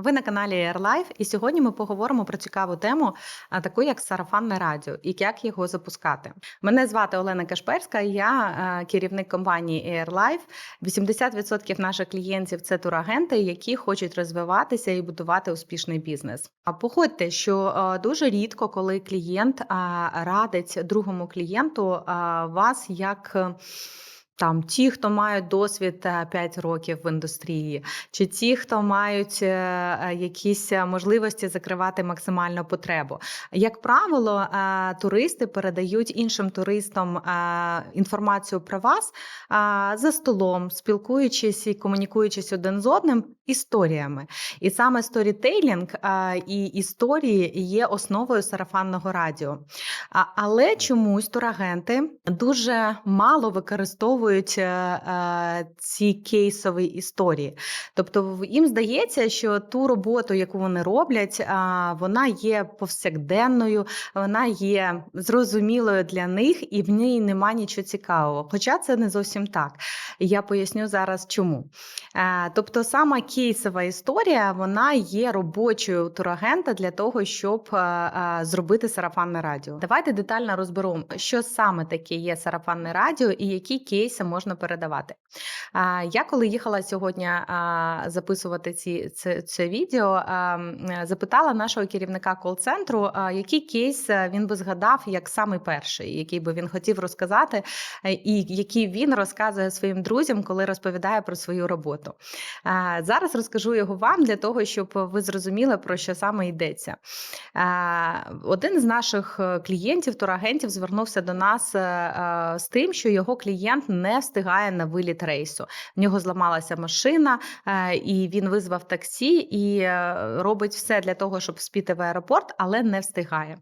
Ви на каналі AirLife, і сьогодні ми поговоримо про цікаву тему, таку як сарафанне радіо і як його запускати. Мене звати Олена Кашперська, я керівник компанії AirLife. 80% наших клієнтів це турагенти, які хочуть розвиватися і будувати успішний бізнес. А походьте, що дуже рідко, коли клієнт радить другому клієнту вас як. Е, Там ті, хто мають досвід е, 5 років в індустрії, чи ті, хто мають е, е, якісь е, можливості закривати максимальну потребу. Як правило, е, туристи передають іншим туристам е, інформацію про вас е, за столом, спілкуючись і комунікуючись один з одним історіями. І саме сторітейлінг е, і історії є основою сарафанного радіо. Але чомусь турагенти дуже мало використовують е, е, ці кейсові історії. Тобто їм здається, що ту роботу, яку вони роблять, а, вона є повсякденною, вона є зрозумілою для них, і в ній нема нічого цікавого. Хоча це не зовсім так. Я поясню зараз чому. Е, Тобто, сама кейсова історія вона є робочою турагента для того, щоб е, е, зробити сарафанне радіо. Давайте детально розберемо, що саме таке є сарафанне радіо і які кейси можна передавати. Я коли їхала сьогодні записувати ці, це, це відео, е, запитала нашого керівника кол-центру, який кейс е, він би згадав як самий перший, який би він хотів розказати, е, і який він розказує своїм друзям, коли розповідає про свою роботу. Зараз розкажу його вам для того, щоб ви зрозуміли, про що саме йдеться. Один з наших клієнтів, турагентів, звернувся до нас з тим, що його клієнт не встигає на виліт рейсу. В нього зламалася машина, е, і він визвав таксі і е, робить все для того, щоб спіти в аеропорт, але не встигає.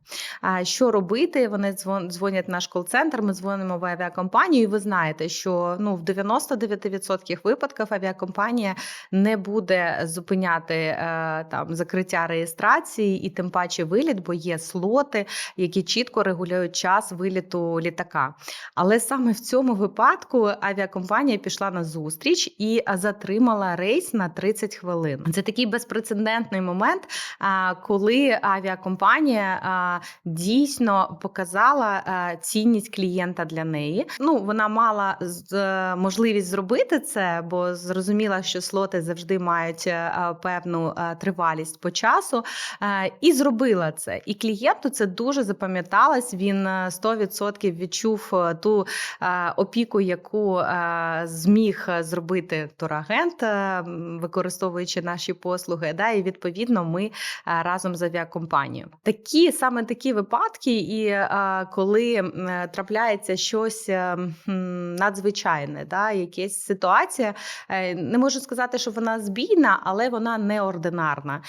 Що робити? Вони дзвон- дзвонять в наш кол-центр. Ми дзвонимо в авіакомпанію. І ви знаєте, що ну в 99% випадків авіакомпанія не буде зупиняти е, там закриття реєстрації і тим паче виліт, бо є слоти, які чітко регулюють час виліту літака. Але саме в цьому випадку авіакомпанія пішла на зустріч і затримала рейс на 30 хвилин. Це такий безпрецедентний момент, коли авіакомпанія дійсно показала цінність клієнта для неї. Ну вона мала е, можливість зробити це, бо зрозуміла, що слоти завжди мають е, певну тривалість по часу, е, і зробила це. І клієнту це дуже запам'яталось. Він е, 100% відчув е, ту е, опіку, яку е, зміг е, зробити турагент, е, використовуючи наші послуги. Да, і відповідно ми разом з авіакомпанією. Такі саме такі випадки, і коли трапляється щось надзвичайне, да, якась ситуація, не можу сказати, що вона збійна, але вона неординарна.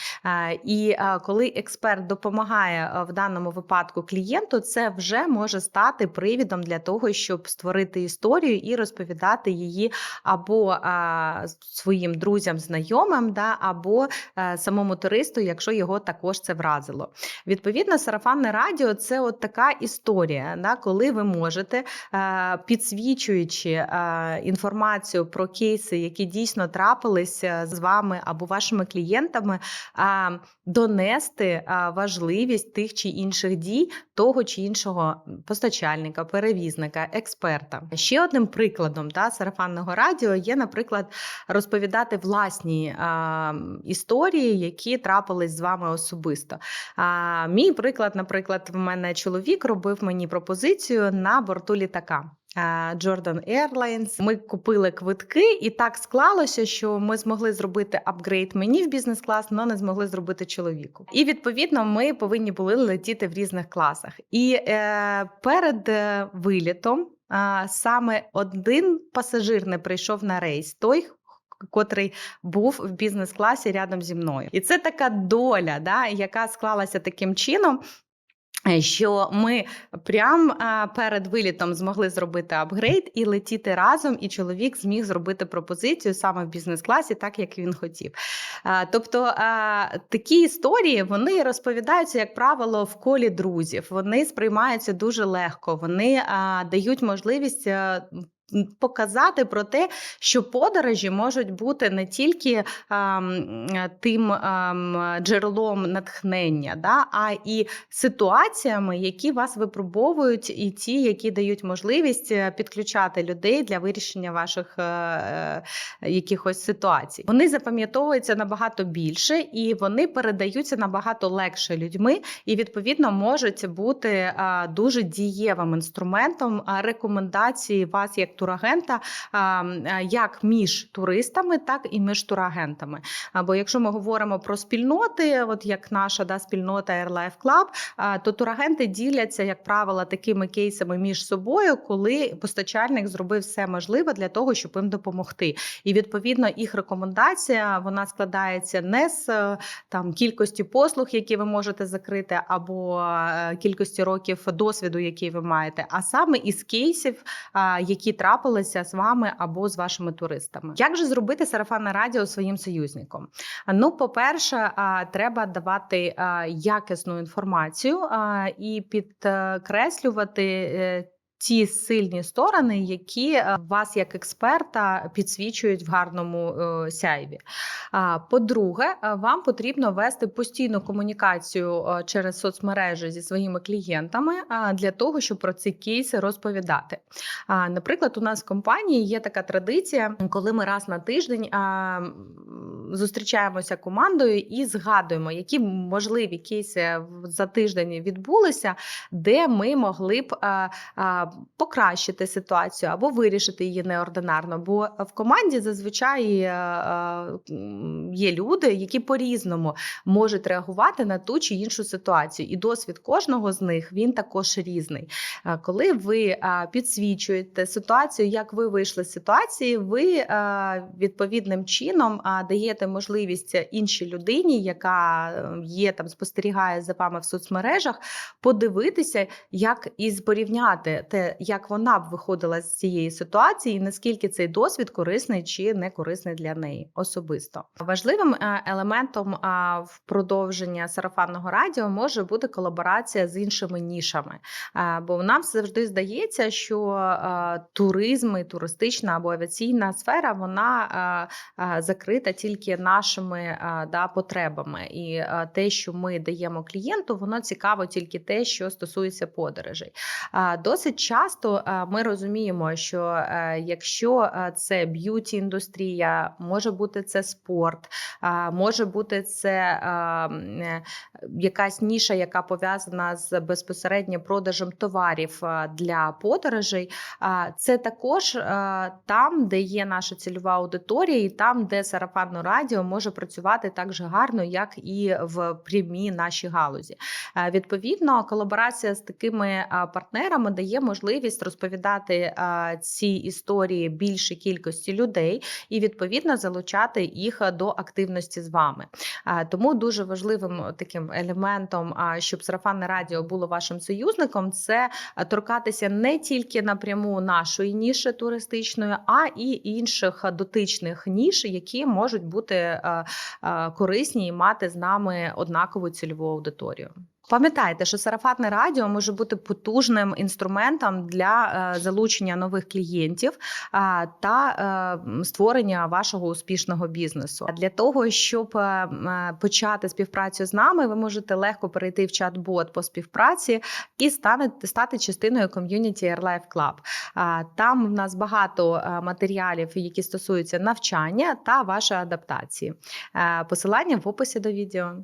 І коли експерт допомагає в даному випадку клієнту, це вже може стати привідом для того, щоб створити історію і розповідати її або е, своїм друзям, знайомим, да, або е, самому туристу, якщо його також це вразило. Відповідно, сарафанне радіо це от така історія, да, коли ви можете, е, підсвічуючи е, інформацію про кейси, які дійсно трапилися з вами або вашими клієнтами, а, донести а, важливість тих чи інших дій того чи іншого постачальника, перевізника, експерта. Ще одним прикладом та сарафанного радіо є, наприклад, розповідати власні а, історії, які трапились з вами особисто. А, мій приклад, наприклад, в мене чоловік робив мені пропозицію на борту літака. Jordan Airlines. Ми купили квитки, і так склалося, що ми змогли зробити апгрейд мені в бізнес-клас, але не змогли зробити чоловіку. І відповідно ми повинні були летіти в різних класах. І е, перед е, вилітом е, саме один пасажир не прийшов на рейс. Той, котрий був в бізнес-класі рядом зі мною. І це така доля, да, яка склалася таким чином. Е, Що ми прямо перед вилітом змогли зробити апгрейд і летіти разом, і чоловік зміг зробити пропозицію саме в бізнес-класі, так як він хотів. Тобто такі історії вони розповідаються, як правило, в колі друзів. Вони сприймаються дуже легко, вони дають можливість. А, показати про те, що подорожі можуть бути не тільки ем, е, тим ем, джерелом натхнення, да, а і ситуаціями, які вас випробовують, і ті, які дають можливість е, підключати людей для вирішення ваших е, е, якихось ситуацій. Вони запам'ятовуються набагато більше і вони передаються набагато легше людьми, і відповідно можуть бути е, дуже дієвим інструментом рекомендації вас як турагента, е, як між туристами, так і між турагентами. Або якщо ми говоримо про спільноти, от як наша да, спільнота AirLife Club, то турагенти діляться, як правило, такими кейсами між собою, коли постачальник зробив все можливе для того, щоб їм допомогти. І відповідно їх рекомендація вона складається не з е, там кількості послуг, які ви можете закрити, або е, кількості років досвіду, який ви маєте, а саме із кейсів, які трапилися з вами або з вашими туристами. Як же зробити сарафанне радіо своїм союзником? Ну, по-перше, треба давати якісну інформацію і підкреслювати. Ті сильні сторони, які е, вас як експерта підсвічують в гарному е, сяйві. По-друге, е, вам потрібно вести постійну комунікацію через соцмережі зі своїми клієнтами для того, щоб про ці кейси розповідати. Наприклад, у нас в компанії є така традиція, коли ми раз на тиждень зустрічаємося командою і згадуємо, які можливі кейси за тиждень відбулися, де ми могли б покращити ситуацію або вирішити її неординарно. Бо в команді зазвичай е, е, є люди, які по-різному можуть реагувати на ту чи іншу ситуацію, і досвід кожного з них він також різний. Е, Коли ви підсвічуєте ситуацію, як ви вийшли з ситуації, ви відповідним чином даєте можливість іншій людині, яка є там, спостерігає за вами в соцмережах, подивитися, як і порівняти те, як вона б виходила з цієї ситуації, і наскільки цей досвід корисний чи не корисний для неї особисто. Важливим е, елементом в продовження сарафанного радіо може бути колаборація з іншими нішами. Е, Бо нам завжди здається, що е, туризм і туристична або авіаційна сфера вона закрита тільки нашими да, потребами, і те, що ми даємо клієнту, воно цікаво тільки те, що стосується подорожей. Досить часто е, ми розуміємо, що е, якщо е, це б'юті індустрія, може бути це спорт, може бути це якась ніша, яка пов'язана з безпосередньо продажем товарів для подорожей. Це також там, де є наша цільова аудиторія, і там, де сарафанне радіо може працювати так же гарно, як і в прямій нашій галузі. Відповідно, колаборація з такими партнерами дає можливість розповідати е, ці історії більшій кількості людей і відповідно залучати їх до активності з вами. Е, Тому дуже важливим таким елементом, а, щоб сарафанне радіо було вашим союзником, це торкатися не тільки напряму нашої ніші туристичної, а і інших дотичних ніж, які можуть бути е, е, корисні і мати з нами однакову цільову аудиторію. Пам'ятайте, що сарафанне радіо може бути потужним інструментом для е, залучення нових клієнтів а, та е, створення вашого успішного бізнесу. Для того, щоб е, почати співпрацю з нами, ви можете легко перейти в чат-бот по співпраці і стати частиною ком'юніті AirLife Club. А, Там в нас багато матеріалів, які стосуються навчання та вашої адаптації. Посилання в описі до відео.